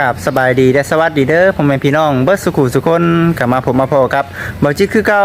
กับสบายดีและสวัสดีเด้อพ่อแม่พี่น้องเบิร์ดสุขุสุคนกลับมาพบมาพบกับเบาจิตคือเก่า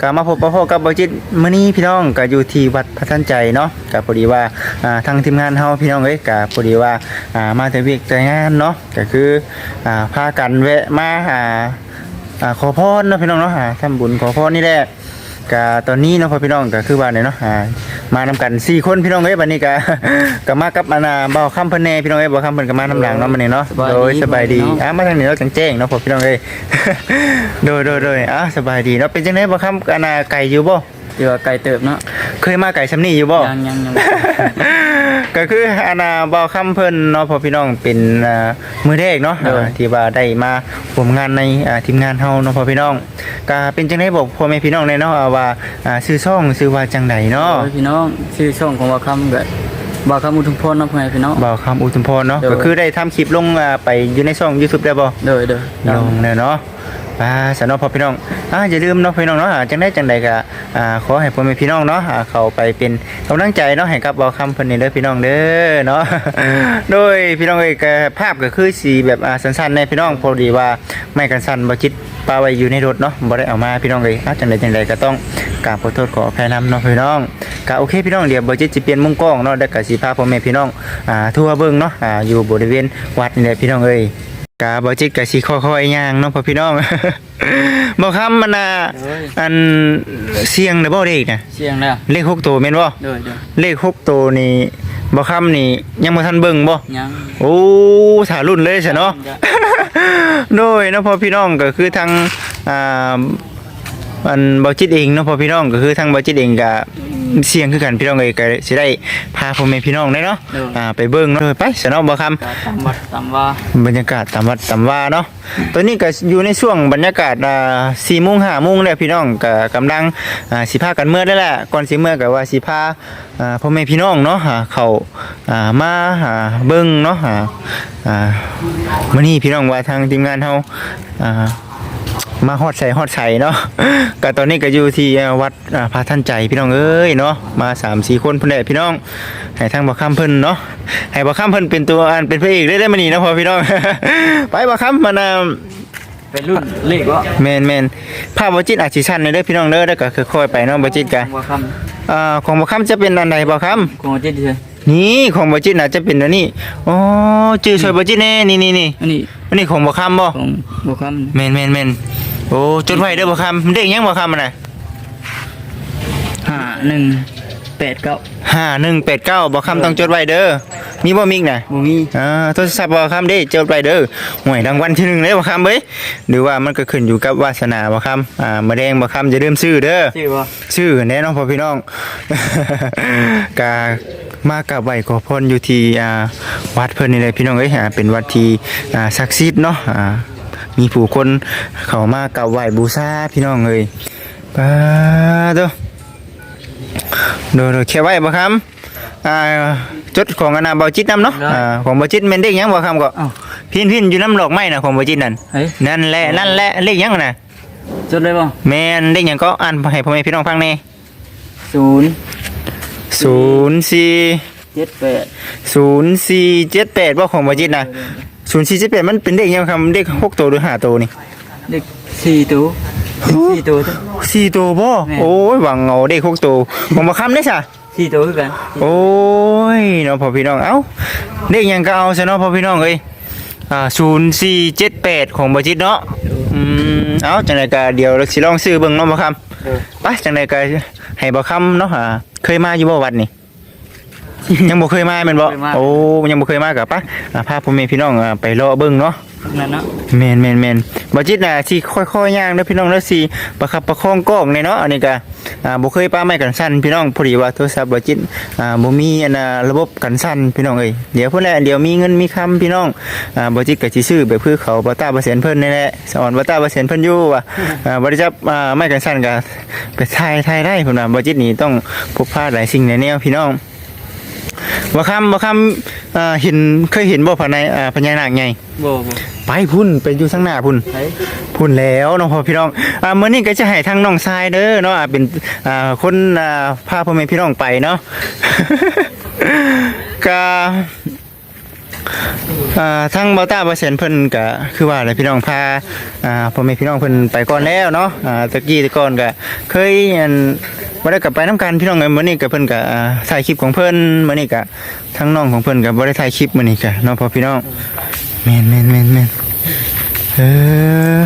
กลับมาพบมาพบกับเบาจิตมื้อนี้พี่น้องก็อยู่ที่วัดพระท่านใจเนาะก็พอดีว่าอ่าทางทีมงานเฮาพี่น้องเอ้ยก็พอดีว่าอ่ามาแต่เวียกแต่งานเนาะก็คืออ่าพากันแวะมาหาอ่าขอพรเนาะพี่น้องเนาะหาทำบุญขอพรนี่แหละ ก็ตอนนี้เนาะพ่อพี่น้องก็คือว่าเนี่ยเนาะอ่ามานำกันสี่คนพี่น้องเอ้ยบัดนี้ก็ก็มากับอานาเบาคำเพิ่นแน่พี่น้องเอ้ยเบาคำเพิ่นก็มานำหลังเนาะมื้อนี้เนาะสบายดีโดยสบายดีเนาะอะมาทางนี้เนาะจังแจ้งเนาะพ่อพี่น้องเอ้ยโดยโดยโดยอะสบายดีเนาะเป็นจังได๋บ่คำอานาไก่อยู่บ่ เดี๋ยวาไก่เติบเนาะเคยมาไก่ซำนี้อยู่บ่ ยังยังยังก็คืออานาเบาคำเพิ่นเนาะพ่อพี่น้องเป็นอ่ามือแรกเนาะเออ อ่าที่ว่าได้มาร่วมงานในอ่าทีมงานเฮาเนาะพ่อพี่น้องก็เป็นจังได๋บอกพ่อแม่พี่น้องแน่เนาะว่าอ่าชื่อช่องชื่อว่าจังไดเนาะ โอ้ยพี่น้องชื่อช่องของว่าคำก็ว่าคำอุทุมพรเนาะพ่อแม่พี่น้อง บ่าวคำอุทุมพรเนาะเดี๋ยว ก็คือได้ทำคลิปลงอ่าไปอยู่ในช่อง YouTube ได้บ่เด้อเด้อลงแน่เนาะ อ่าสนอพอพี่น้องอ่าอย่าลืมเนาะพี่น้องเนาะจังได้จังใดก็อ่าขอให้พ่อแม่พี่น้องเนาะเข้าไปเป็นกำลังใจเนาะให้กับบ่าวคำเพิ่นนี่เด้อพี่น้องเด้อเนาะโดยพี่น้องเอ้ยก็ภาพก็คือสีแบบอ่าสั้นๆในพี่น้องพอดีว่าไม่กันสั้นบ่จิตปาไว้อยู่ในรถเนาะบ่ได้เอามาพี่น้องเอ้ยจังใดจังใดก็ต้องกราบขอโทษขออภัยนำเนาะพี่น้องก็โอเคพี่น้องเดี๋ยวบ่จิตสิเปลี่ยนมุมกล้องเนาะแล้ก็สิพาพ่อแม่พี่น้องอ่าทั่วเบิ่งเนาะอ่าอยู่บริเวณวัดนี่แหละพี่น้องเอ้ย กาบอจิตกะสิค่อยๆย่างเนาะพ่อพี่น้อง บ่คำมันน่ะอันเสียงเด้อบ่เด็กน่ะเสียงแล้วเลขหกตัวแม่นบ่เด้อเด้อเลขหกตัวนี่บ่คำนี่ยังบ่ทันเบิ่งบ่ ยัง โอ้ถารุ่นเลยซะเนาะโดยเนาะพ่อพี่น้องก็คือทางอ่าอันบ่จิตเองเนาะพ่อพี่น้องก็คือทางบ่จิตเองก็ เสียงคือกันพี่น้องเอ้ยก็สิได้พาพ่อแม่พี่น้องได้เนาะอ่าไปเบิ่งเนาะไปซะเนาะบ่คำก็ตามวัดตามว่าบรรยากาศตามวัดตามว่าเนาะ ตอนนี้ก็อยู่ในช่วงบรรยากาศอ่าสี่โมงห้าโมงแล้วพี่น้องก็กำลังอ่าสิพากันเมื่อได้แหละก่อนสิเมื่อก็ว่าสิพาอ่าพ่อแม่พี่น้องเนาะหาเข้าอ่ามาหาเบิ่งเนาะหาอ่ามื้อนี้พี่น้องว่าทางทีมงานเฮาอ่า มาฮอดใส่ฮอดใส่เนาะก็ตอนนี้ก็อยู่ที่อ่าวัดอ่าพระท่านใจพี่น้องเอ้ยเนาะมาสามสี่คนเพิ่นแหละพี่น้องให้ทางบ่ค้ำเพิ่นเนาะให้บ่ค้ำเพิ่นเป็นตัวอันเป็นพระเอกได้ได้มื้อนี้เนาะพ่อพี่น้องไปบ่ค้ำมานาเป็นรุ่นเลขว่าแม่นแม่นภาพบ่จิตอาจสิสั้นเด้อพี่น้องเด้อแล้วก็ค่อยๆไปเนาะบ่จิตกะว่าคอ่าของบ่ค้ำจะเป็นอันใดบ่ค้ำำของเจ็ดเฉย นี่ของบ่จิตน่าจะเป็นอันนี้อ๋อชื่อช่วยบ่จิตแน่นี่นี่นี่อันนี้อันนี้ของบ่ค้ำบ่ของว่าคแม่นแม่นแม่นโอ้จดไว้เด้อบ่ค้ำเด็กยังบ่ค้ำอันน่ะำห้าหนึ่งแปดเก้า5189บ่ค้ำต้องจดไว้เด้อมีบ่มิกน่ะบ่มีอ่าโทรศัพท์บ่คำเด้เจ้าไปเด้อหวยรางวัลที่หนึ่งเลยบ่คำเบ้ยหรือว่ามันก็ขึ้นอยู่กับวาสนาบ่คำอ่ามาแดงบ่คำจะเริ่าลืมซื้อเด้อชื่อว่าชื่อแน่เน้องพ่อพี่น้องกา มากับไหวขอพรอยู่ที่อ่าวัดเพิ่นนี่เลยพี่น้องเอ้ยอ่าเป็นวัดที่อ่าศักดิ์สิทธิ์เนาะอ่ามีผู้คนเข้ามากับไหวบูชาพี่น้องเอ้ยปาเด้อโดยๆแค่ไหวบ่คำอ่าจดของอนาเบาจิตนำเนาะอ่าของเบาจิตแม่นเด็กหยังบ่คำก็อ้าว พินพินอยู่น้ำหลอกไม้น่ะของเบาจิตนั่นเฮ้ยนั่นแหละนั่นแหละเลขหยังน่ะจดเลยบ่แม่นเลขหยังก็อ่านให้พ่อแม่พี่น้องฟังแน่ศูนย์ ศูนย์สี่เจ็ดแปดศูนย์สี่เจ็ดแปดว่าของบาจิตนะศูนย์สี่เจ็ดแปดมันเป็นเด็กยังคำเด็กหกตัวหรือห้าตัวนี่เลขสี่ตัวสี่ตัวเด้อสี่ตัวบ่แม่โอ้ยหวังเอาเด็กหกตัวผมมาคำได้สะสี่ตัวคือกันโอ้ยเนาะพ่อพี่น้องเอ้าเด็กยังก็เอาซะเนาะพ่อพี่น้องเอ้ยอ่าศูนย์สี่เจ็ดแปดของบาจิตเนาะอืมเอ้าจังไดก็เดี๋ยวเราสิลองซื้อเบิ่งเนาะบ่คเออำไปจังไดก็ให้บ่คำเนาะอ่า เคยมาอยู่บ่วัดนี่ ยังบ่เคยมาแม่นบ่เคยมา โอ้ยังบ่เคยมากับปะอ่าพาพ่อแม่พี่น้องอ่าไปรอเบิ่งเนาะนั่นเนาะ แม่นแม่นแม่น บ่จิตน่ะสิค่อยๆย่างเด้อพี่น้องเด้อสิประคับประคองกล้องในเนาะอันนี้ก็อ่าบ่เคยป้าไม้กันสั่นพี่น้องพอดีว่าโทรศัพท์บ่จิตอ่าบ่มีอันน่ะระบบกันสั่นพี่น้องเอ้ยเดี๋ยวพุ่นแหละเดี๋ยวมีเงินมีคำพี่น้องอ่าบ่จิตก็สิซื้อแบบคือเขาบ่ตาบ่เสียนเพิ่นนี่แหละสอนบ่ตาบ่เสียนเพิ่นอยู่ว่าอ่าบ่ได้จับอ่าไม้กันสั่นก็ไปถ่ายถ่ายได้พุ่นน่ะบ่จิตนี่ต้องพกพาหลายสิ่งหลายแนวพี่น้อง บ่คำบ่คำอ่าเห็นเคยเห็นบ่ภายในอ่าพญานาคใหญ่บ่บ่ไปพุ่นไปอยู่ข้างหน้าพุ่นเฮ้ยพุ่นแล้วน้องพ่อพี่น้องอ่ามื้อนี้ก็จะให้ทางน้องชายเด้อเนาะอ่าเป็นอ่าคนอ่าพาพ่อแม่พี่น้องไปเนาะ ก็อ่าทั้งเบาต้าเปอร์เซ็นต์เพิ่นก็คือว่าอะไรพี่น้องพาอ่าพ่อแม่พี่น้องเพิ่นไปก่อนแล้วเนาะอ่าตะกี้แตะก่อนก็เคยอัน บ่ได้กลับไปน้ำกันพี่น้องเอ้ยมื้อนี้ก็เพิ่นก็อ่าถ่ายคลิปของเพิ่นมื้อนี้ก็ทั้งน้องของเพิ่นก็บ่ได้ถ่ายคลิปมื้อนี้ก็เนาะพ่อพี่น้องแม่นแม่นแม่นแม่นเออ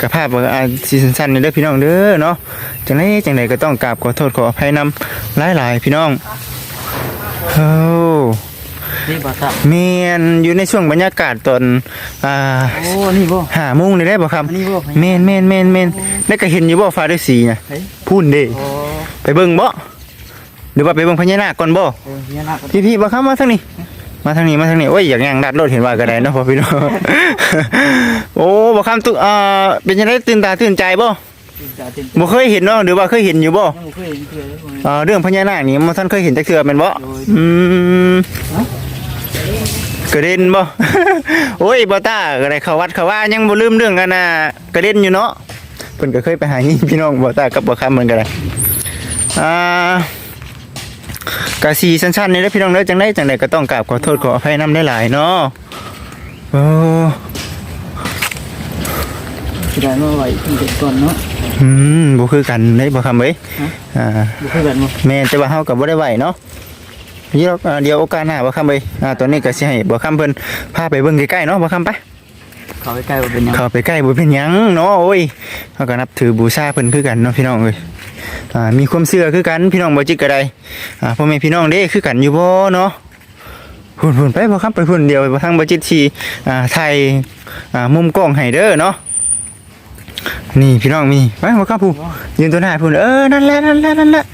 กับภาพอ่าซีซั่นสั้นๆนี่เด้อพี่น้องเด้อเนาะจังไดจังไดก็ต้องกราบขอโทษขออภัยนำหลายๆพี่น้องเฮ้ นี่บ่ตาเมียนอยู่ในช่วงบรรยากาศตอนอ่าโอ้นี่บ่หาโมุงนี่ได้บ่ครับอันนี้บ่เมนเมนเมนเมนแล้วก็เห็นอยู่บ่ฟ้าด้วยสีนะเฮ้ยพูนเด้โอ้ไปเบิ่งบ่หรือว่าไปเบิ่งพญานาคก่อนบ่เออเนี่ยนะพี่พี่บ่ครับมาทางนี้ มาทางนี้มาทางนี้โอ้ยอยากย่างดัดรถเห็นว่าก็ได้เนาะพ่อพี่น้อง โอ้บ่คำตุอ่าเป็นจังไดตื่นตาตื่นใจบ่ตื่นตาตื่นบ่เคยเห็นเนาะหรือว่าเคยเห็นอยู่บ่ ยังบ่เคยเห็นเทื่อเลยอ่าเรื่องพญานาคนี่มันท่านเคยเห็นจักเทื่อแม่นบ่อืม กระเด็นบ่ โอ้ยบ่ต้าก็ได้เข้าวัดเข้าว่ายังบ่ลืมเรื่องกันน่ะกระเด็นอยู่เนาะเพิ่นก็เคยไปหายิงพี่น้องบ่ต้ากับบ่คำเหมือนกันเลยอ่ากะสีสั้นๆนี่แหละพี่น้องเด้อจังได๋จังได๋ก็ต้องกราบขอโทษขออภัยนำหลายๆเนาะโอ้สิได้มาไว้ที่เด็กก่อนเนาะอืมบ่คือกันเด้บ่คำเอ้ยฮะอ่าบ่เคยแบบบ่แม่นแต่ว่าเฮาก็บ่ได้ไหวเนาะ เดี๋ยวอ่าเดี๋ยวโอกาสหน้าบ่คำเอ้ยอ่าตอนนี้ก็สิให้บ่คำเพิ่นพาไปเบิ่งใกล้ๆเนาะบ่คำไปเข้าไปใกล้บ่เป็นหยังเข้าไปใกล้บ่เป็นหยังเนาะโอ้ยเขาก็นับถือบูชาเพิ่นคือกันเนาะพี่น้องเอ้ยอ่ามีความเชื่อคือกันพี่น้องบ่จิกก็ได้อ่าพ่อแม่พี่น้องเด้คือกันอยู่บ่เนาะพุ่นๆไปบ่ครับไปพุ่นเดียวบ่ทางบ่จิตทีอ่าถ่ายอ่ามุมกล้องให้เด้อเนาะนี่พี่น้องมีไปบ่ครับผู้ยืนตัวหน้าพุ่นเออนั่นแหละนั่นแหละนั่นแหละ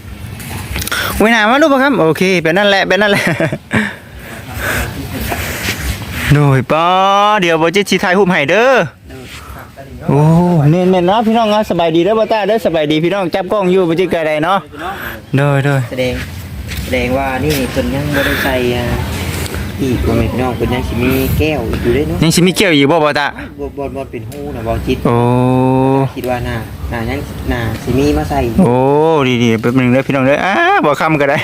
ไว้หนามาดูบ่ครับ โอเคเป็นนั่นแหละเป็นนั่นแหละโดยป้อเดี๋ยวบ่จิตสิถ่ายรูปให้เด้อโอ้เน่นๆเนาะพี่น้องเนาะสบายดีเด้อบ่ตาเด้อสบายดีพี่น้องจับกล้องอยู่บ่จิกะไดเนาะโดยโดยแสดงแสดงว่านี่เพิ่นยังบ่ได้ใส่ อ่าอีกบ่แม่นพี่น้องเพิ่นยังสิมีแก้วอีกอยู่เด้เนาะยังสิมีเกี่ยวอยู่บ่บ่ตาบ่บ่บ่เป็นหูนะบ่จิต โอ้คิดว่าน่าน่ายังน่าสิมีมาใส่โอ้ดีๆแป๊บหนึงเด้อพี่น้องเด้ออ้าบ่คำก็ได้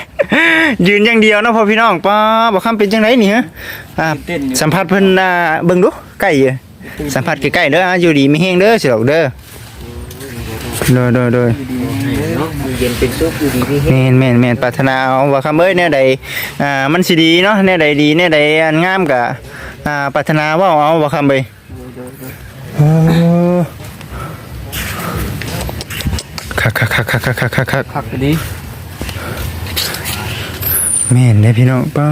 ยืนอย่างเดียวเนาะพ่อพี่น้องป้าบ่คำเป็นจังไดนี่ฮะอ่าเต้นอยู่ สัมภาษณ์เพิ่นอ่าเบิ่งดูใกล้อยู่สัมภาษณ์ใกล้ๆเด้ออ่าอยู่ดีมีแฮงเด้อสิดอกเด้อเด้อเด้อเด้อ เนาะอยู่เย็นเป็นสุขอยู่ดีมีเฮ็ดแม่นแม่นแม่นปรารถนาเอาว่าคำเอ้ยแนวใดอ่ามันสิดีเนาะแนวใดดีแนวใดอันงามก็อ่าปรารถนาเว่าเอาว่าคำเอ้ยเออคักคักคักคักคักคักคักคักคักก็ดีแม่นเด้พี่น้องป้า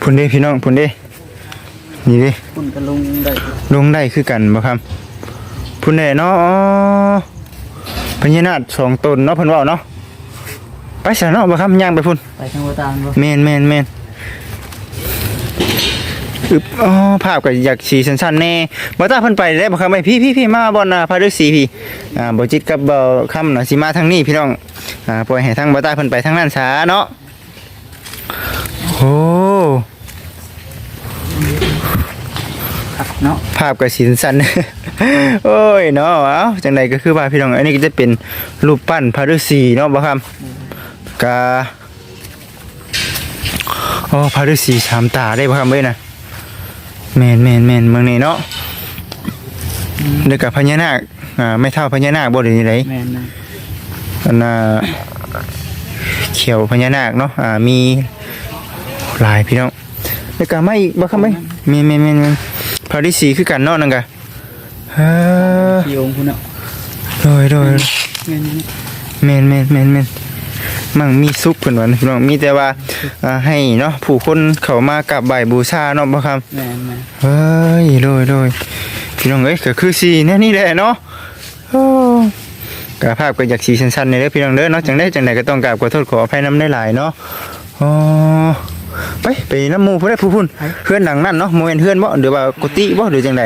พุ่นเด้พี่น้องพุ่นเด้นี่เด้คุณก็ลงได้ลงได้คือกันบ่ครับพุ่นเด้เนาะอ๋อ พญานาคสองตนเนาะเพิ่นเว้าเนาะไปซะเนาะบ่ครับย่างไปพุ่นไปทางบ่ตามบ่แมนแมนแมนอึบอ๋อภาพก็อยากสีสั้นๆแน่บ่ตาเพิ่นไปได้บ่ครับไปพี่พี่พี่มาบ่น่ะพาด้วยสีพี่อ่าบ่จิตกับบ่ค่ำน่ะสิมาทางนี้พี่น้องอ่าปล่อยให้ทางบ่ตาเพิ่นไปทางนั้นซะเนาะโอ้คักเนาะภาพก็สีสั้นๆ โอ้ยเนาะเอ้าจังไดก็คือว่าพี่น้องอันนี้ก็จะเป็นรูปปั้นพระฤาษีเนาะบ่ครับกาโอ้พระฤาษีสามตาได้บ่ครับเอ้ยนะแม่นแม่นแม่นเมืองนี้เนาะเด็กกับพญานาคอ่าไม่เท่าพญานาคบ่ได้นี่ไดแม่นนะอันน่ะเขียวพญานาคเนาะอ่ามีหลายพี่น้องแล้วก็มาอีกบ่ครับเอ้ยแม่นแม่นแม่นแม่นพระฤาษีคือกันเนาะนั่นก็ เออที่องค์พุ่นเนาะโดยโดยแม่นแมนแมนแมนแมนมั่งมีซุปเพิ่นว่านะพี่น้องมีแต่ว่าอ่าให้เนาะผู้คนเข้ามากราบไหว้บูชาเนาะบ่ครับแม่นแม่นเฮ้ยโดยโดยพี่น้องเอ้ยก็คือสีแนี่นี่แหละเนาะโอ้กภาพก็อยากสีสั้นๆนี่เด้อพี่น้องเด้อเนาะจังได๋จังได๋ก็ต้องกราบขอโทษขออภัยนำได้หลายเนาะอ๋อไปไปน้ำหมู่ผู้ใดผู้พุ่นเฮือนหลังนั้นเนาะบ่แม่นเฮือนบ่หรือว่ากุฏิบ่หรือจังได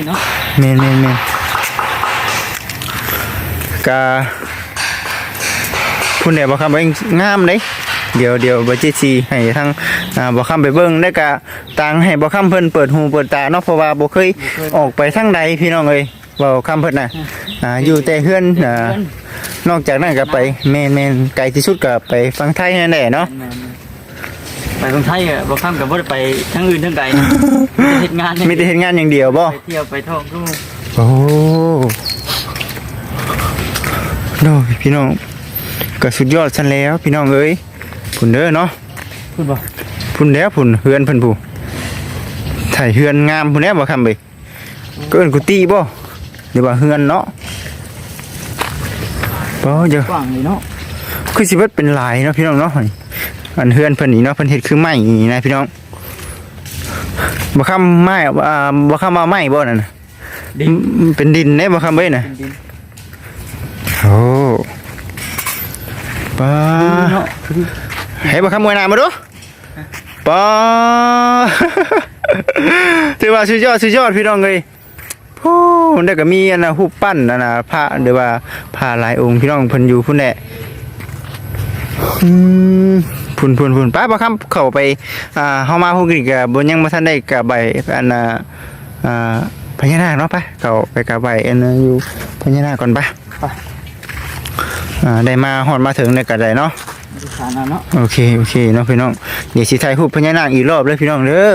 พี่เนาะแม่นแม่นแม่นกาพุ่นเนี่ยบ่คำเองงามเลยเดี๋ยวเดี๋ยวบ่จิซีให้ทางอ่าบ่คำไปเบิ่งได้วกะต่างให้บ่คำเพิ่นเปิดหูเปิดตาเนาะเพราะว่าบ่เคยออกไปทางใดพี่น้องเอ้ยบ่คำเพิ่นน่ะอ่าอยู่แต่เฮือนอ่านอกจากนั้นก็ไปแม่นแม่นไกลที่สุดก็ไปฟังไทยนั่นแหละเนาะแม่น ไปเมืองไทยอะบ่ข้ามกับบ่ได้ไปทั้งอื่นทั้งไกลนะมีแต่เฮ็ดงานมีแต่เห็นงานอย่างเดียวบ่ไปเที่ยวไปท่องดูโอ้โน้พี่น้องก็สุดยอดซันแล้ว พี่น้องเอ้ยพุ่นเด้อเนาะพูดบ่พุ่นแล้วพุ่นเฮือนเพิ่นผู้ถ่ายเฮือนงามพุ่นแล้วบ่คำเบยก็เอิ้นกุฏิบ่หรือว่าเฮือนเนาะบ่เดี๋ยวกว้างเลยเนาะคือสิเบิดเป็นหลายเนาะพี่น้องเนาะ อันเฮือนเพิ่นนี่เนาะเพิ่นเฮ็ดคือไม้นี่นะพี่น้องบ่คำไม้อ่าบ่คำว่าไม้บ่นั่นน่ะดินมันเป็นดินเด้บ่คำเบ้ยน่ะเป็นดินโอ้ป้าเนาะให้บ่คำมวยหน้ามาดูป้าถือว่าสุดยอดสุดยอดพี่น้องเอ้ยโอ้ได้ก็มีอันน่ะรูปปั้นอันน่ะพระหรือว่าพระหลายองค์พี่น้องเพิ่นอยู่พุ่นแหละอืม พุ่นพุ่นพุ่นป้าบ่คำเข้าไปอ่าเฮามาฮู้กันก็บ่ยังบ่ทันได้กะใบอันน่ะอ่าพญานาคเนาะไปเข้าไปกะใบอันน่ะอยู่พญานาคก่อนไปไปอ่าได้มาฮอดมาถึงในกะได้เนาะดูฐานะเนาะโอเคโอเคเนาะพี่น้องเดี๋ยวสิถ่ายรูปพญานาคอีกรอบเลยพี่น้องเด้อ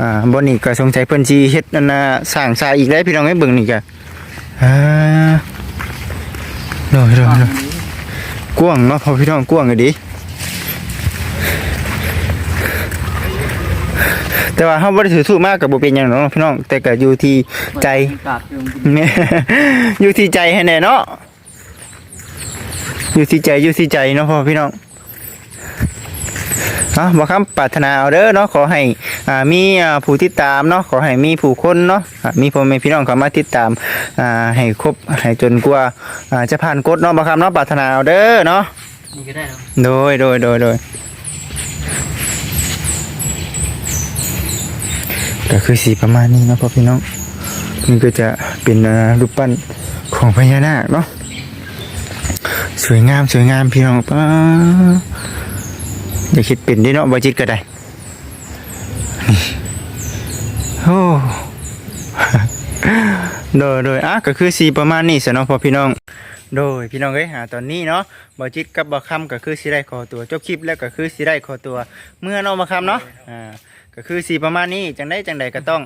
อ่าบนนี้ก็สงสัยเพิ่นสิเฮ็ดนั่นน่ะสร้างทรายอีกแล้วพี่น้องให้เบิ่งนี่ก็อ่าเนาะพี่น้องเนาะกว้างเนาะพอพี่น้องกว้างก็ดี แต่ว่าเฮาบ่ได้ถือสูงมากก็บ่เป็นหยังเนาะพี่น้อง แต่ก็อยู่ที่ใจ กาดอยู่กินแม่อยู่ที่ใจให้แน่เนาะ อยู่ที่ใจอยู่ที่ใจเนาะพ่อพี่น้องเนาะบอกคำปรารถนาเอาเด้อเนาะขอให้อ่ามีอ่าผู้ติดตามเนาะขอให้มีผู้คนเนาะอ่ามีพ่อแม่พี่น้องเข้ามาติดตามอ่าให้ครบให้จนกว่าอ่าจะผ่านกฎเนาะบอกคำเนาะปรารถนาเอาเด้อเนาะ นี่ก็ได้เนาะโดยโดยโดยโดย ก็คือสีประมาณนี้นะพ่อพี่น้องนี่ก็จะเป็นรูปปั้นของพญานาคเนาะสวยงามสวยงามพี่น้องป้าอย่าคิดเป็นด้เนาะบาจิตก็ได้โอ้โดยโดยอะก็คือสีประมาณนี้สเนะพ่อพี่น้อง โดยพี่น้องเอ้ยหาตอนนี้เนาะบ่จิตกับบ่คำก็คือสิได้ขอตัวจบคลิปแล้วก็คือสิได้ขอตัว เมื่อเนาะบ่คำเนาะอ่า ก็คือสิประมาณนี้จังไดจังใดก็ต้อง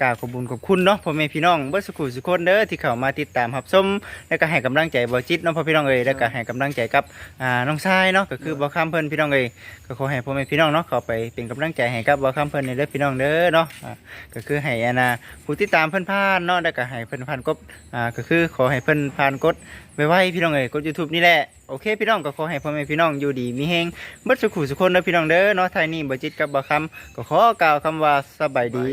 กราบขอบคุญขอบคุณเนาะพ่อแม่พี่น้องเบิดสุขุสุคนเด้อที่เข้ามาติดตามรับชมแล้วก็ให้กำลังใจบ่จิตเนาะพ่อพี่น้องเอ้ยแล้วก็ให้กำลังใจกับอ่าน้องชายเนาะก็คือบ่คำเพิ่นพี่น้องเอ้ยก็ขอให้พ่อแม่พี่น้องเนาะเข้าไปเป็นกำลังใจให้กับบ่คำเพิ่นนี่เด้อพี่น้องเด้อเนาะอ่าก็คือให้อานาผู้ติดตามเพิ่นผ่านเนาะแล้วก็ให้เพิ่นผ่านกบอ่าก็คือขอให้เพิ่นผ่านกดไว้ไว้พี่น้องเอ๋ยกด YouTube นี่แหละโอเคพี่น้องก็ขอให้พ่อแม่พี่น้องอยู่ดีมีแฮงเบิดสุขุสุคนเด้อพี่น้องเด้อเนาะไทยนี่บ่จิตกับบ่คำก็ขอกล่าวคำว่าสบายดี